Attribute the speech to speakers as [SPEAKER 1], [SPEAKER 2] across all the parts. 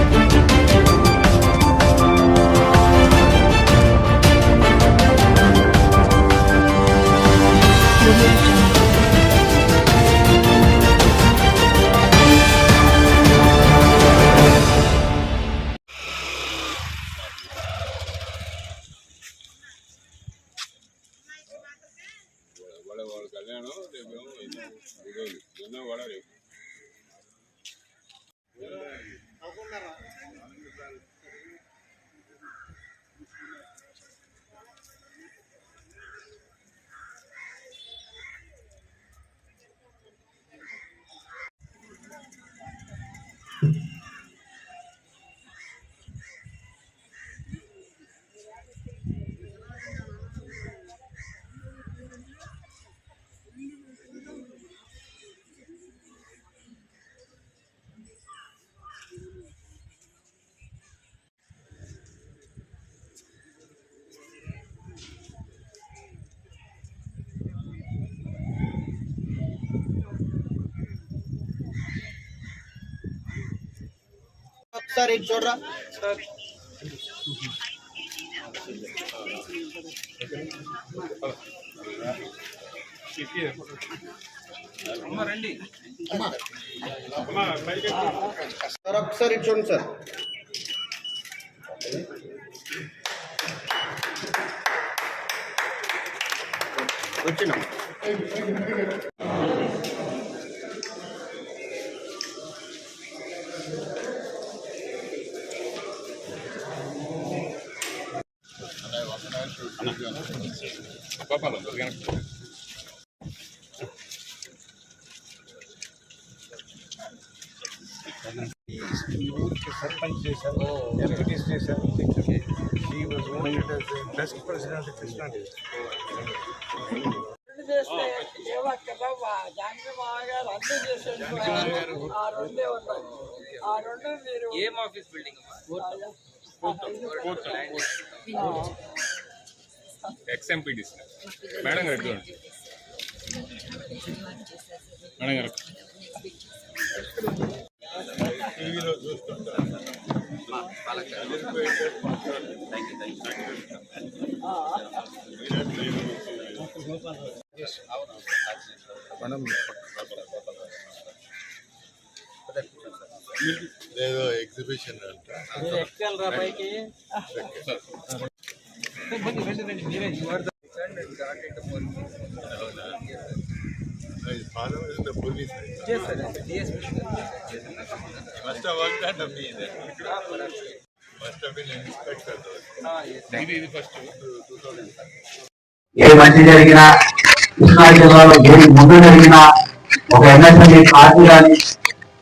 [SPEAKER 1] వాళ్ళ
[SPEAKER 2] ఒకసారి ఇటు చూడరా? సార్ ఒకసారి ఇటు చూడండి సార్. వచ్చినాం.
[SPEAKER 1] పాపాలు
[SPEAKER 3] ఊరికి సర్పంచ్ చేశారు ఎంపీటీస్ చేశారు ఓన్లీ బెస్ట్ ప్రెసిడెంట్ కృష్ణా
[SPEAKER 4] ఏం office building
[SPEAKER 1] ex MPTC madam గారు చూడండి. మేడం గారు.
[SPEAKER 3] టీవీలో చూస్తుంటా మనం ఏదో ఎగ్జిబిషన్ అంట
[SPEAKER 5] ఏ మంచి జరిగినా కృష్ణా జిల్లాలో ఏది ముందు జరిగినా ఒక ఎన్ఎస్ఎంఈ పార్టీ కానీ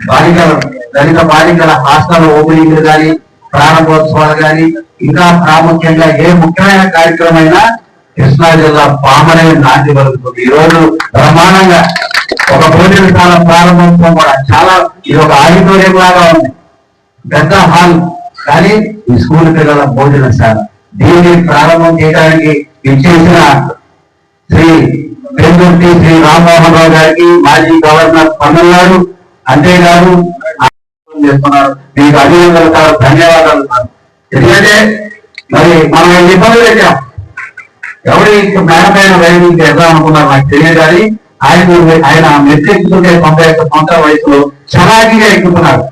[SPEAKER 5] బాలికల దళిత బాలికల హాస్టల్ ఓపెనింగ్లు కానీ ప్రారంభోత్సవాలు కానీ ఇంకా ప్రాముఖ్యంగా ఏ ముఖ్యమైన కార్యక్రమం కృష్ణా జిల్లా పామరే నాటి వలుకుతుంది ఈ రోజు బ్రహ్మాండంగా ఒక భోజనశాల ప్రారంభోత్సవం కూడా చాలా ఇది ఒక ఆడిటోరియం లాగా ఉంది. పెద్ద హాల్. కానీ ఈ స్కూల్ పిల్లల భోజనశాల దీన్ని ప్రారంభం చేయడానికి ఇచ్చేసిన శ్రీ పెందుర్తి శ్రీ రామ్మోహన్ రావు గారికి మాజీ గవర్నర్ తమిళనాడు అంతేకాదు చేస్తున్నారు. మీకు అభినందనలు సార్ ధన్యవాదాలు సార్. ఎందుకంటే మరి మనం ఎన్ని ఇబ్బందులు పెట్టాం? ఎవరి మేడ పైన రైడింగ్ చేద్దాం అనుకున్నారు నాకు తెలియదు కానీ ఆయన ఆయన మెట్రిక్తుంటే తొంభై ఒక్క సంవత్సరాల వయసులో చలాకీగా ఎక్కుతున్నారు.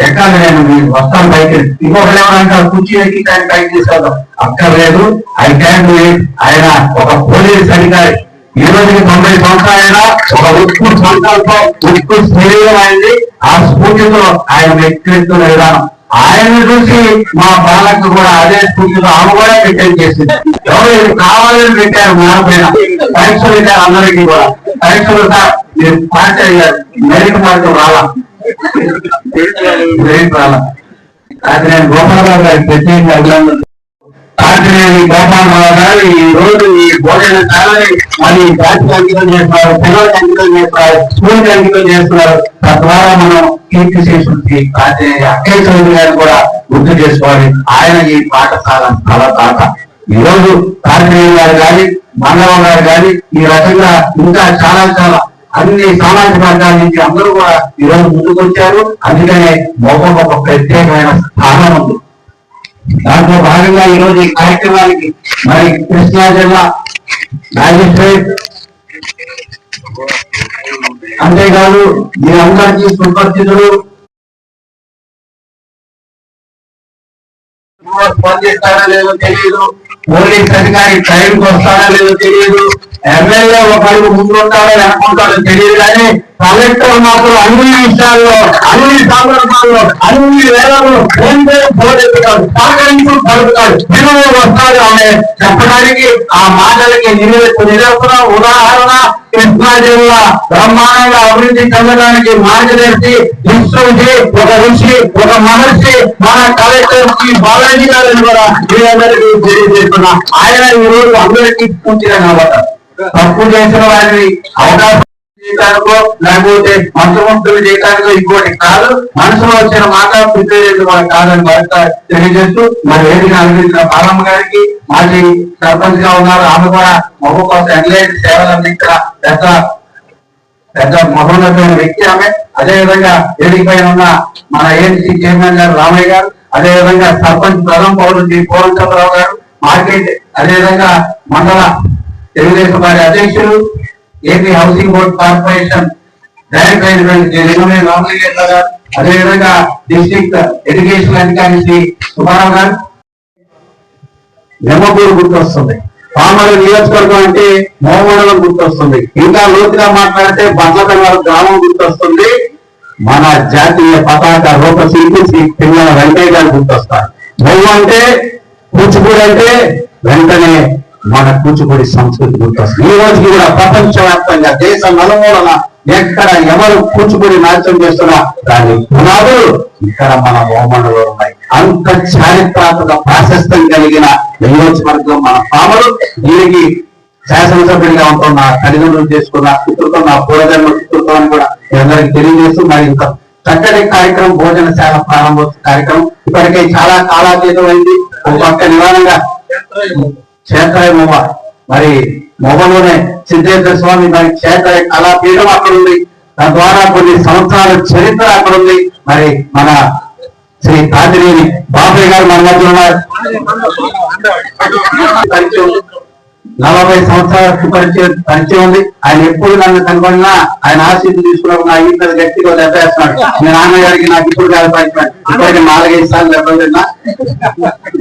[SPEAKER 5] ఎక్కాలి నేను మీకు వస్తాను పైకి? ఇంకొకరు ఏమన్నా కుర్చీ ఎక్కి ఆయన పైకి తీసుకెళ్దాం. అక్కర్లేదు. I can do it. ఆయన ఒక పోలీస్ అధికారి. ఈ రోజుకి తొంభై సంవత్సరాలైనా ఒక ఉక్కు సంకల్పం ఉక్కు శరీరం అయింది ఆ స్ఫూర్తితో ఆయన వ్యక్తిత్వ విధానం ఆయన చూసి మా బాలకు కూడా అదే స్ఫూర్తితో ఆమె కూడా రిటైన్ చేసింది. ఎవరు కావాలని పెట్టారు మన పైన? పరీక్షలు పెట్టారు అందరికీ కూడా. పరీక్షలు సార్ మీరు పాస్ అయ్యారు. మెరిట్ మార్గం రాలా? మెరిట్ రాలా. అది నేను గోపాలరావు గారికి ప్రత్యేకంగా అభినందన కాకినేని గోపాలరావు గారు ఈ రోజు ఈ భోజనశాలని మరి జాతికి అంకితం చేస్తున్నారు పిల్లలకి అంకితం చేస్తున్నారు స్కూల్ అంకితం చేస్తున్నారు. తద్వారా మనం కీర్తి శేషుడికి కాకినేని అక్కయ్య చౌదరి గారు కూడా గుర్తు చేసుకోవాలి. ఆయన ఈ పాఠశాల స్థలదాత ఈ రోజు కాకినేని గారు కానీ మండలం గారు కానీ ఈ రకంగా ఇంకా చాలా చాలా అన్ని సామాజిక వర్గాల నుంచి అందరూ కూడా ఈరోజు ముందుకు వచ్చారు అందుకనే మొహం ఒక ప్రత్యేకమైన స్థానం ఉంది. దాంట్లో భాగంగా ఈ రోజు ఈ కార్యక్రమానికి మరి కృష్ణా జిల్లా మ్యాజిస్ట్రేట్ అంతేకాదు మీరందరికీ సుపరిచితులు. పనిచేస్తారా లేదో తెలియదు పోలీస్ అధికారి టైంకి వస్తాడా లేదో తెలియదు. ఎమ్మెల్యే ఒక అడుగు ముందు ఉంటాడో అనుకుంటాడో తెలియదు కానీ కలెక్టర్ మాత్రం అన్ని విషయాల్లో అన్ని సందర్భాల్లో అన్ని వేళల్లో ఫోన్ పే సహకరించు పలుకుతాడు. విలువ వస్తాడు అనే చెప్పడానికి ఆ మాటలకి నివేదిక నిరసన ఉదాహరణ కృష్ణా జిల్లా బ్రహ్మాండంగా అభివృద్ధి చెందడానికి మార్గదర్శి విశ్వంజి ఒక ఋషి ఒక మహర్షి మన కలెక్టర్ శ్రీ బాలాజీ గారిని కూడా మీ అందరికీ తెలియజేస్తున్నా. ఆయన ఈ రోజు అందరికీ పూర్తిగా కాబట్టి తప్పు చేసిన వారిని అవకాశం చేయడానికో లేకపోతే మంత్రముక్తులు చేయడానికో ఇంకోటి కాదు. మనసులో వచ్చిన మాట ప్రిపేర్ మనకు కాదని భర్త తెలియజేస్తూ మరి వేదిక అందించిన బాలమ్మ గారికి మాజీ సర్పంచ్గా ఉన్నారు. ఆమె కూడా మొహ కోసం ఎన్లైట్ సేవలు అందించిన పెద్ద పెద్ద మహోన్నతమైన వ్యక్తి ఆమె. అదేవిధంగా ఏడికి పైన ఉన్న మన ఏఎన్సీ చైర్మన్ గారు రామయ్య గారు. అదేవిధంగా సర్పంచ్ ప్రథమ పౌరుడు శ్రీ పూర్ణచంద్రరావు గారు. మార్కెట్ అదేవిధంగా మండల తెలుగుదేశం పార్టీ అధ్యక్షులు AP housing board corporation director అయినటువంటి శ్రీ రామలింగేశ్వర గారు. అదేవిధంగా డిస్టిక్ ఎడ్యుకేషన్ అధికారి శ్రీ సుబ్బారావు గారు. నెమ్మపూరు గుర్తొస్తుంది. పామరు నియోజకవర్గం అంటే మోమడలం గుర్తొస్తుంది. ఇంకా లోతుగా మాట్లాడితే బండ్లకన్నారు గ్రామం గుర్తొస్తుంది. మన జాతీయ పతాక రూపశిల్పి శ్రీ పిల్లల వెంకయ్య గారు గుర్తొస్తారు. మోము అంటే కూచిపూడి అంటే వెంటనే మన కూచిపూడి సంస్కృతి గుర్తొస్తుంది. ఈ రోజుకి కూడా ప్రపంచవ్యాప్తంగా దేశ నలుమూలన ఎక్కడ ఎవరు కూచిపూడి నాట్యం చేస్తున్నా దాని పునాదులు. ఇక్కడ మన మోమండలో అంత చారిత్రాత్మక ప్రాశస్తం కలిగిన నియోజకవర్గం మన పాములు. దీనికి శాసనసభ్యుడిగా ఉంటున్న తల్లిదండ్రులు చేసుకున్న పితృత్వం నా పూర్వజన్మ పితృత్వాన్ని కూడా మీ అందరికి తెలియజేస్తూ మరి ఇంత చక్కటి కార్యక్రమం భోజనశాల ప్రారంభోత్సవ కార్యక్రమం ఇప్పటికే చాలా కాలాతీతమైంది ఒక పక్క నివారణగా క్షేత్రాయ మొబ మరి మొబలోనే సిద్ధేశ్వర స్వామి మరి క్షేత్రాయ కళాపీఠం అక్కడ ఉంది తద్వారా కొన్ని సంవత్సరాల చరిత్ర అక్కడ ఉంది మరి మన శ్రీ తాతినేని బాపయ్య గారు మన మధ్య ఉన్నారు. నలభై సంవత్సరాలకు పరిచయం పరిచయం ఉంది. ఆయన ఎప్పుడు నన్ను కనుగొన్నా ఆయన ఆశీస్సు తీసుకున్నప్పుడు నా ఇంత మీద గట్టిగా దెబ్బేస్తున్నాడు మీ నాన్నగారికి నాకు ఇప్పుడు కాదు పరిచయం. ఇప్పటికి నాలుగైదు సార్లు దెబ్బతిన్నా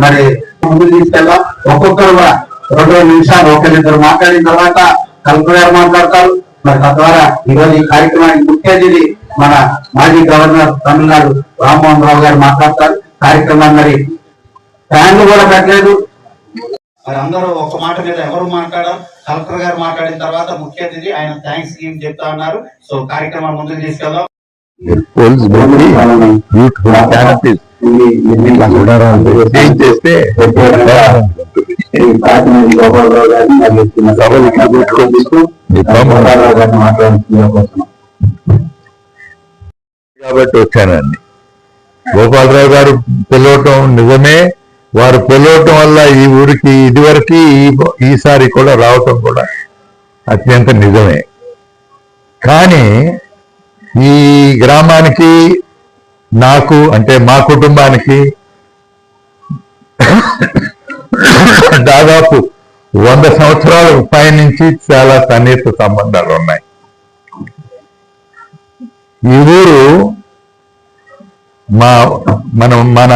[SPEAKER 5] మరి ముందు తీసుకెళ్దాం. ఒక్కొక్కరు కూడా రెండు నిమిషాలు ఒకరిద్దరు మాట్లాడిన తర్వాత కలెక్టర్ గారు మాట్లాడతారు. మరి తద్వారా ఈరోజు ఈ కార్యక్రమానికి ముఖ్య అతిథి మన మాజీ గవర్నర్ తమిళనాడు రామ్మోహన్ రావు గారు మాట్లాడతారు. కార్యక్రమాన్ని మరి ఫ్యాన్లు కూడా పెట్టలేదు. మరి అందరూ ఒక మాట మీద ఎవరు మాట్లాడారు? కలెక్టర్ గారు మాట్లాడిన తర్వాత ముఖ్య అతిథి ఆయన థ్యాంక్స్ గివ్ చెప్తా ఉన్నారు సో కార్యక్రమం ముందుకు తీసుకెళ్దాం.
[SPEAKER 4] చేస్తే
[SPEAKER 5] గోపాలరావు గారిని మరియు చిన్న
[SPEAKER 4] సభలు ఇక్కడ పెట్టుకోవచ్చు
[SPEAKER 5] గోపాలరావు గారిని మాట్లాడుతున్నా
[SPEAKER 4] కాబట్టి వచ్చానండి గోపాలరావు గారు పిలవటం నిజమే వారు పిలవటం వల్ల ఈ ఊరికి ఇదివరకు ఈసారి కూడా రావటం కూడా అత్యంత నిజమే. కానీ ఈ గ్రామానికి నాకు అంటే మా కుటుంబానికి దాదాపు వంద సంవత్సరాల పైనుంచి చాలా సన్నిహిత సంబంధాలు ఉన్నాయి ఈ ఊరు మా మనం మన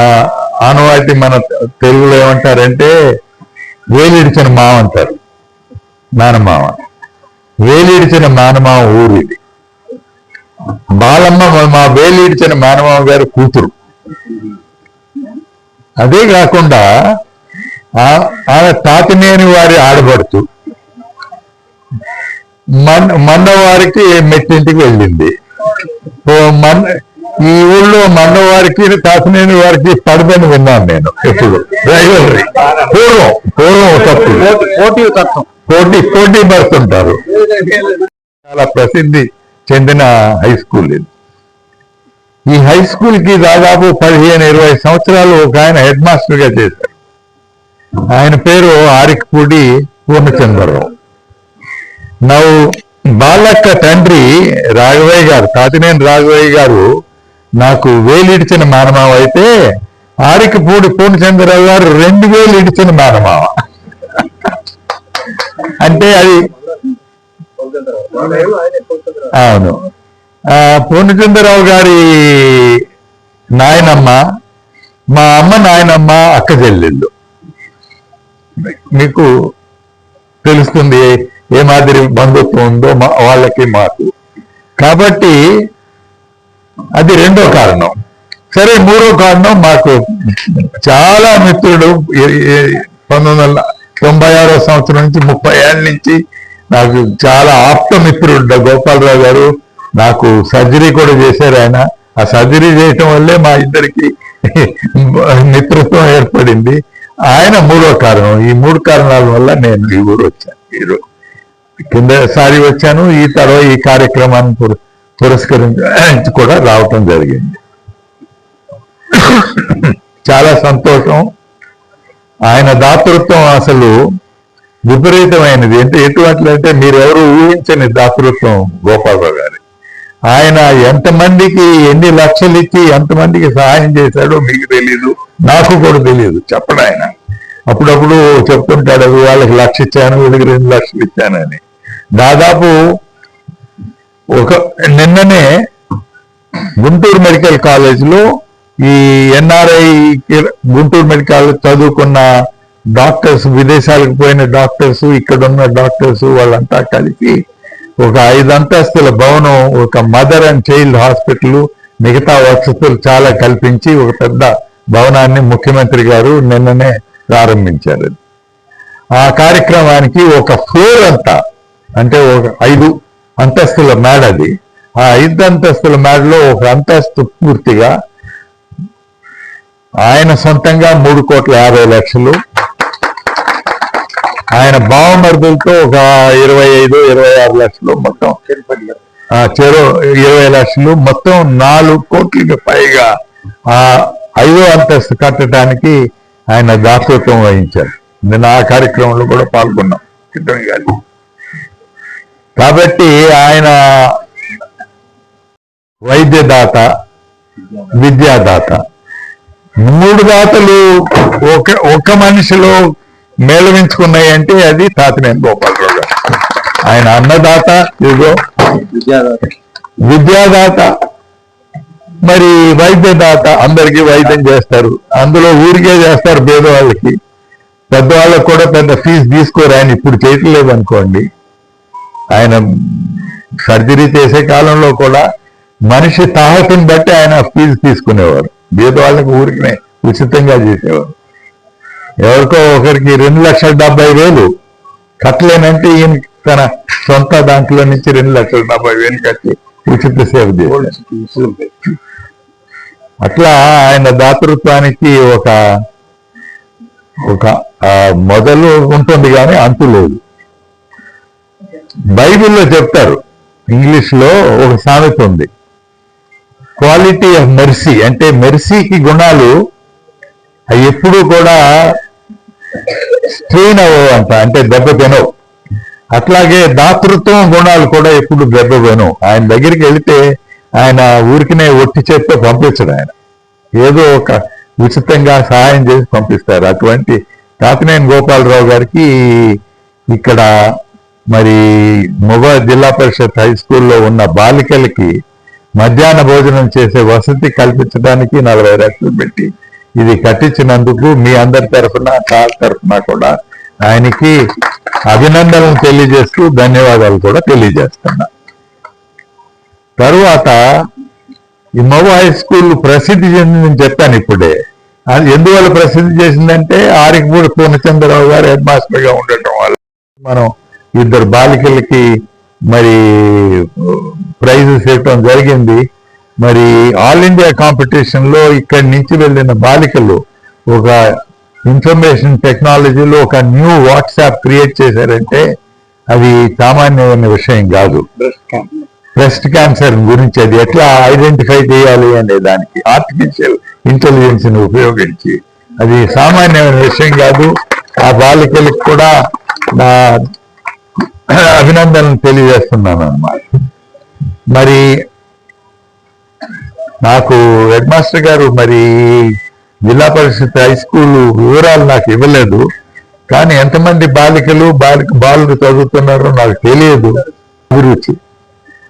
[SPEAKER 4] ఆనవాటి మన తెలుగులో ఏమంటారంటే వేలిడిచిన మావ అంటారు. నానమామ. వేలిడిచిన నానమామ ఊరు ఇది. బాలమ్మ మా- వేలిడిచిన మేనమామ గారి కూతురు. అదే కాకుండా ఆ- ఆమె తాతినేని వారి ఆడబడుతూ మన్ మన్నవారికి మెట్టింటికి వెళ్ళింది. ఓ మన్ ఈ ఊళ్ళో మన్నవారికి తాతినేని వారికి పడదని విన్నాను నేను ఎప్పుడు. డ్రైవర్ పూర్వం పూర్వం
[SPEAKER 2] తత్వం.
[SPEAKER 4] పోటీ పోటీ పడుతుంటారు చాలా ప్రసిద్ధి చెందిన హై స్కూల్ ఇది. ఈ హై స్కూల్కి దాదాపు పదిహేను ఇరవై సంవత్సరాలు ఒక ఆయన హెడ్ మాస్టర్గా చేశారు ఆయన పేరు ఆరిక్పూడి పూర్ణచంద్రరావు. నవ్వు బాలక్క తండ్రి రాఘవయ్య గారు తాతినేని రాఘవయ్య గారు నాకు వేలు ఇడిచిన మానమావ అయితే ఆరికపూడి పూర్ణచంద్రరావు గారు రెండు వేలు ఇడిచిన మానమావ. అంటే అది అవును. ఆ, పూర్ణచంద్రరావు గారి నాయనమ్మ మా అమ్మ నాయనమ్మ అక్క చెల్లెళ్ళు. మీకు తెలుస్తుంది ఏ మాదిరి బంధుత్వం ఉందో మా వాళ్ళకి మాకు. కాబట్టి అది రెండో కారణం. సరే మూడో కారణం మాకు చాలా మిత్రుడు పంతొమ్మిది వందల తొంభై ఆరో సంవత్సరం నుంచి ముప్పై ఏళ్ళ నుంచి నాకు చాలా ఆప్త మిత్రుడు గోపాలరావు గారు. నాకు సర్జరీ కూడా చేశారు ఆయన. ఆ సర్జరీ చేయటం వల్లే మా ఇద్దరికి మిత్రత్వం ఏర్పడింది. ఆయన మూడో కారణం. ఈ మూడు కారణాల వల్ల నేను ఈ ఊరు వచ్చాను. ఈరోజు కిందసారి వచ్చాను. ఈ తర్వాత ఈ కార్యక్రమాన్ని కూడా పురస్కరించి కూడా రావటం జరిగింది. చాలా సంతోషం. ఆయన దాతృత్వం అసలు విపరీతమైనది. అంటే ఎటువంటి అంటే మీరెవరు ఊహించని దాతృత్వం గోపాలరావు గారి ఆయన ఎంతమందికి ఎన్ని లక్షలు ఇచ్చి ఎంతమందికి సహాయం చేశాడో మీకు తెలీదు. నాకు కూడా తెలియదు చెప్పడు ఆయన. అప్పుడప్పుడు చెప్తుంటాడు "అవి వాళ్ళకి లక్ష ఇచ్చాను వీళ్ళకి రెండు లక్షలు ఇచ్చానని దాదాపు ఒక నిన్ననే గుంటూరు మెడికల్ కాలేజీలో ఈ ఎన్ఆర్ఐ గుంటూరు మెడికల్ చదువుకున్న డాక్టర్స్ విదేశాలకు పోయిన డాక్టర్స్ ఇక్కడ ఉన్న డాక్టర్స్ వాళ్ళంతా కలిపి ఒక ఐదు అంతస్తుల భవనం ఒక మదర్ అండ్ చైల్డ్ హాస్పిటల్ మిగతా వసతులు చాలా కల్పించి ఒక పెద్ద భవనాన్ని ముఖ్యమంత్రి గారు నిన్ననే ప్రారంభించారు. ఆ కార్యక్రమానికి ఒక ఫ్లోర్ అంతా అంటే ఒక ఐదు అంతస్తుల మేడ అది. ఆ ఐదు అంతస్తుల మేడలో ఒక అంతస్తు పూర్తిగా ఆయన సొంతంగా మూడు కోట్ల యాభై లక్షలు. ఆయన బావమరుదులతో ఒక ఇరవై ఐదు ఇరవై ఆరు లక్షలు మొత్తం ఆ చెరో ఇరవై లక్షలు. మొత్తం నాలుగు కోట్లకి పైగా ఆ ఐదో అంతస్తు కట్టడానికి ఆయన దాతృత్వం వహించారు. నేను ఆ కార్యక్రమంలో కూడా పాల్గొన్నాం. కిట్టన్ గారి కాబట్టి ఆయన వైద్యదాత విద్యాదాత. మూడు దాతలు ఒక ఒక మనిషిలో మేళవించుకున్నాయి అంటే అది తాతినేని గోపాలరావు గారు. ఆయన అన్నదాత ఇదిగో. విద్యాదాత. మరి వైద్యదాత అందరికీ వైద్యం చేస్తారు. అందులో ఊరికే చేస్తారు పేదవాళ్ళకి. పెద్దవాళ్ళకి కూడా పెద్ద ఫీజు తీసుకోరు ఆయన. ఇప్పుడు చేయట్లేదు అనుకోండి. ఆయన సర్జరీ చేసే కాలంలో కూడా మనిషి తాహతుని బట్టి ఆయన ఫీజు తీసుకునేవారు. పేదవాళ్ళకి ఊరికినే ఉచితంగా చేసేవారు. ఎవరికో ఒకరికి రెండు లక్షల డెబ్బై వేలు కట్టలేనంటే ఈయన తన సొంత దాంట్లో నుంచి రెండు లక్షల డెబ్బై వేలు కట్టి ఉచిత సేవ చేశారు. అట్లా ఆయన దాతృత్వానికి ఒక ఒక మొదలు ఉంటుంది కానీ అంతు లేదు. బైబిల్లో చెప్తారు. ఇంగ్లీష్లో ఒక సామెత ఉంది. క్వాలిటీ ఆఫ్ మెర్సీ అంటే మెర్సీకి గుణాలు అవి ఎప్పుడూ కూడా స్ట్రెయిన్ అవ్వవు అంట. అంటే దెబ్బ తినవు. అట్లాగే దాతృత్వం గుణాలు కూడా ఎప్పుడు దెబ్బ తినవు. ఆయన దగ్గరికి వెళితే ఆయన ఊరికినే ఒట్టి చేత్తో పంపించడు ఆయన. ఏదో ఒక ఉచితంగా సహాయం చేసి పంపిస్తారు. అటువంటి కాకినేని గోపాలరావు గారికి ఇక్కడ మరి మొగ జిల్లా పరిషత్ హై స్కూల్లో ఉన్న బాలికలకి మధ్యాహ్న భోజనం చేసే వసతి కల్పించడానికి నలభై లక్షలు పెట్టి ఇది కట్టించినందుకు మీ అందరి తరఫున కాల్ తరఫున కూడా ఆయనకి అభినందనలు తెలియజేస్తూ ధన్యవాదాలు కూడా తెలియజేస్తున్నా. తరువాత ఈ మవ హై స్కూల్ ప్రసిద్ధి చెందిందని చెప్పాను ఇప్పుడే. అది ఎందువల్ల ప్రసిద్ధి చేసిందంటే ఆరికపూడి పూర్ణచంద్రరావు గారు హెడ్ మాస్టర్గా ఉండటం వల్ల మనం ఇద్దరు బాలికలకి మరి ప్రైజెస్ ఇవ్వటం జరిగింది. మరి ఆల్ ఇండియా కాంపిటీషన్లో ఇక్కడి నుంచి వెళ్ళిన బాలికలు ఒక ఇన్ఫర్మేషన్ టెక్నాలజీలో ఒక న్యూ వాట్సాప్ క్రియేట్ చేశారంటే అది సామాన్యమైన విషయం కాదు. బ్రెస్ట్ క్యాన్సర్ గురించి అది ఎట్లా ఐడెంటిఫై చేయాలి అనే దానికి ఆర్టిఫిషియల్ ఇంటెలిజెన్స్ని ఉపయోగించి అది సామాన్యమైన విషయం కాదు. ఆ బాలికలకు కూడా నా అభినందనలు తెలియజేస్తున్నాను అన్నమాట మరి నాకు హెడ్ మాస్టర్ గారు మరి జిల్లా పరిషత్ హై స్కూల్ వివరాలు నాకు ఇవ్వలేదు. కానీ ఎంతమంది బాలికలు బాలిక బాలుడు చదువుతున్నారో నాకు తెలియదు. అభిరుచి.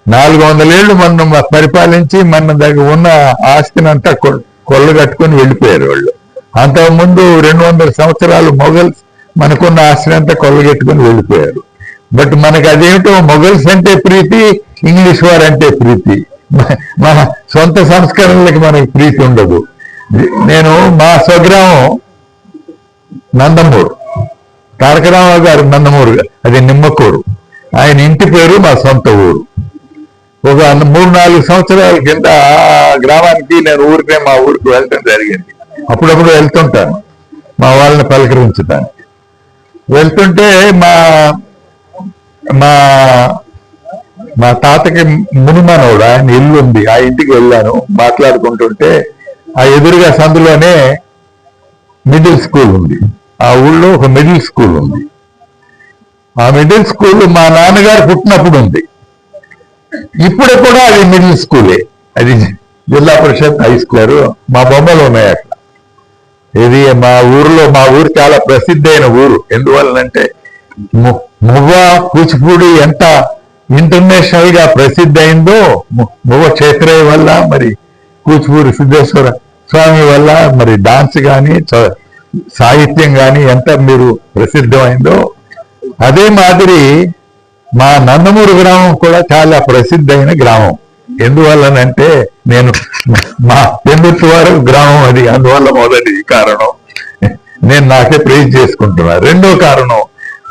[SPEAKER 4] నాలుగు వందలేళ్ళు మనం పరిపాలించి మన దగ్గర ఉన్న ఆస్తిని అంతా కొల్ల కట్టుకొని వెళ్ళిపోయారు వాళ్ళు. అంతకుముందు రెండు వందల సంవత్సరాలు మొఘల్స్ మనకున్న ఆస్తిని అంతా కొల్లగెట్టుకొని వెళ్ళిపోయారు. బట్ మనకు అదేమిటో మొగల్స్ అంటే ప్రీతి ఇంగ్లీష్ వారు అంటే ప్రీతి. మన సొంత సంస్కరణలకి మనకి ప్రీతి ఉండదు. నేను మా స్వగ్రామం నందమూరు. తారకరామారావు గారు నందమూరు అది నిమ్మకూరు. ఆయన ఇంటి పేరు మా సొంత ఊరు. ఒక మూడు నాలుగు సంవత్సరాల కింద గ్రామానికి నేను ఊరికే మా ఊరికి వెళ్ళటం జరిగింది. అప్పుడప్పుడు వెళ్తుంటాను. మా వాళ్ళని పలకరించడానికి వెళ్తుంటే మా మా మా తాతకి మునిమానవుడు ఆయన ఇల్లు ఉంది ఆ ఇంటికి వెళ్ళాను. మాట్లాడుకుంటుంటే ఆ ఎదురుగా సందులోనే మిడిల్ స్కూల్ ఉంది. ఆ ఊళ్ళో ఒక మిడిల్ స్కూల్ ఉంది. ఆ మిడిల్ స్కూల్ మా నాన్నగారు పుట్టినప్పుడు ఉంది. ఇప్పుడు కూడా అది మిడిల్ స్కూలే అది జిల్లా పరిషత్ హై స్కూల్ మా బొమ్మలు ఉన్నాయి అక్కడ. ఇది మా ఊరిలో మా ఊరు చాలా ప్రసిద్ధి అయిన ఊరు. ఎందువల్లంటే మువ్వ కూచిపూడి ఎంత ఇంటర్నేషనల్గా ప్రసిద్ధి అయిందో మువ్వ క్షేత్రయ్య వల్ల మరి కూచిపూడి సిద్ధేశ్వర స్వామి వల్ల మరి డాన్స్ కానీ సాహిత్యం కానీ ఎంత మీరు ప్రసిద్ధమైందో. అదే మాదిరి మా నందమూరు గ్రామం కూడా చాలా ప్రసిద్ధమైన గ్రామం. ఎందువల్లనంటే నేను మా పెందుత్వారు గ్రామం అది. అందువల్ల మొదటి కారణం. నేను నాకే ప్రేజ్ చేసుకుంటున్నా. రెండో కారణం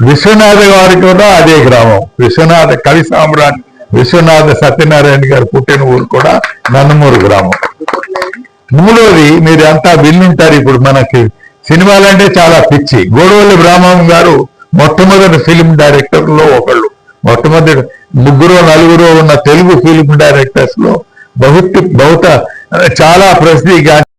[SPEAKER 4] విశ్వనాథ గారి కూడా అదే గ్రామం. విశ్వనాథ కవి సామ్రాట్ విశ్వనాథ సత్యనారాయణ గారు పుట్టిన ఊరు కూడా నందమూరు గ్రామం. మూడోది మీరు అంతా విన్నుంటారు ఇప్పుడు మనకి. సినిమాలంటే చాలా పిచ్చి. గోడవల్లి బ్రాహ్మణం గారు మొట్టమొదటి ఫిలిం డైరెక్టర్లో ఒకళ్ళు. మొట్టమొదటి ముగ్గురు నలుగురు ఉన్న తెలుగు ఫిలిం డైరెక్టర్స్లో బహుత్ బహుత చాలా ప్రసిద్ధి